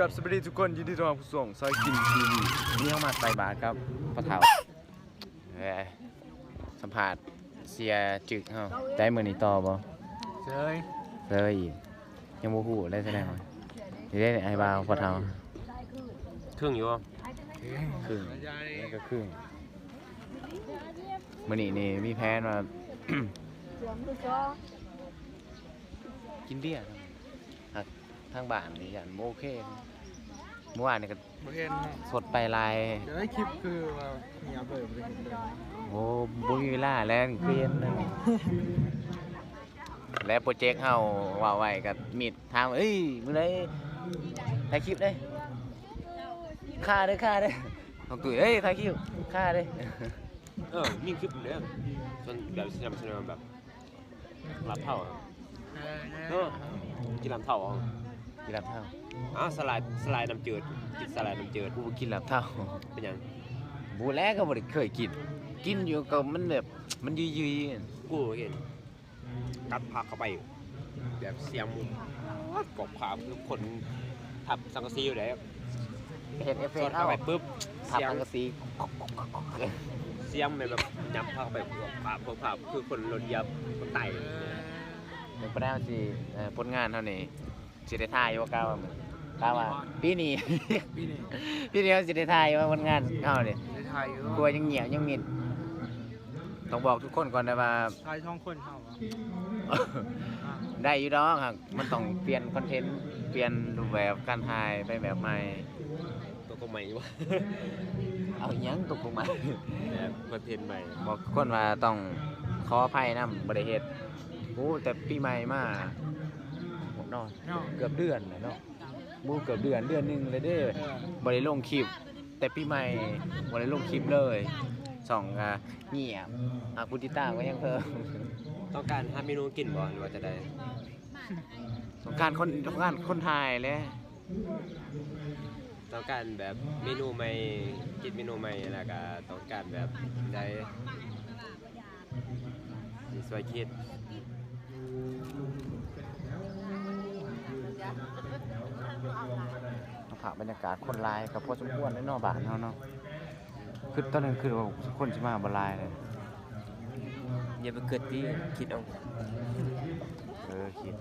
กับสวัสดีทุกคนยินดีต้อนรับผู้ส่งซอยกินทีวีนี่เข้ามาใส่บาตรครับพระเถาเอ้ยสัมผัสเสียจึกเฮาได้มือนี้ต่อบ่เจยเลยยังบ่ฮู้ได้แสดงว่าสิได้ไอ้บ่าวพระเถาครึ่งอยู่บ่ครึ่งนี่ก็ครึ่งมื้อนี้นี่มีแผนว่า กินเบียร์ครับ ทางบ้านนี่ยันบ่โอเคเมื่อวานนี่ก็บ่เห็นสดไปลายเดี๋ยวได้คลิปคือว่าเมียเบิ่มไปเห็นเลยโอ้บ่มีเวลาแล้วเครียดนะและโปรเจกต์เฮาว่าไว้กับมีดถามเอ้ยมื้อใดถ่ายคลิปเด้ค่าเด้อค่าเด้อต้องตุ้ยเอ้ยถ่ายคลิปค่าเด้อเออมีคลิปเด้อส่วนแบบสนับสนุนแบบรับเท่าอะเออเออกินลำเท่าอะ กินลับเท่าอ้าวสลายสลายน้ำจืดกินสลายน้ำจืดกูบ่กินลับเท่าเป็นหยังบูแลก็บ่ได้เคยกิน กินอยู่ก็มันแบบมันยุยๆกูเห็นกัดผักเข้าไปแบบเสียงกรอบขาวคือคนทับสังกะสีอยู่ไหนเห็นเอฟเฟสกดต์เข้าเฮาไปปุ๊บทับเสียง สังกะสีเสียงแบบแบบยับผักเข้าไปภาพภาพคือคนรถยับคนไต่เดี๋ยวบ่ได้เอาสิเอ่อผลงานเท่านี้ สิได้ถ่ายอยู่ว่าก้าวว่ามื้อกล้าวว่าปีนี้ ปีนี้พี่เดียวสิได้ถ่ายว่าผลงานเฮานี่ได้ถ่ายอยู่กลัวยังเหนียวยังมิดต้องบอกทุกคนก่อนนะว่า ถ่ายช่องคนเฮาอะอะได้อยู่ดอกครับมันต้องเปลี่ยนคอนเทนต์เปลี่ยนรูปแบบการถ่ายไปแบบใหม่ ตัวก็ใหม่วะเอาหยังตกลงมา แบบคอนเทนต์ใหม่บอกทุกคนว่าต้องขออภัยนำบ่ได้เฮ็ดโอ้แต่ปีใหม่มาหมด เนาะเนาะ เกือบเดือนแล้วเนาะมูเกือบเดือนเดือนหนึงเลยเด้อเออบ่ได้ลงคลิป แต่ปีใหม่บ่ได้ลงคลิปเลยสองก็เงียบอากูติดตามก็ยังเพิ่มต้องการหาเมนูกินบ่หรือว่าจะได้สงกรารคนสงกรารคนไทยเลยต้องการแบบเมนูใหม่กินเมนูใหม่แล้วก็ต้องการแบบได้สิสวยคิด ผ่าบรรยากาศคนหลายกับพอสมควรในนอกบ้านเฮาเนาะคือตอนนั้นคือว่าคนสิมาบ่หลายเลยอย่าไปเกิดที่คิดเอาเออคิด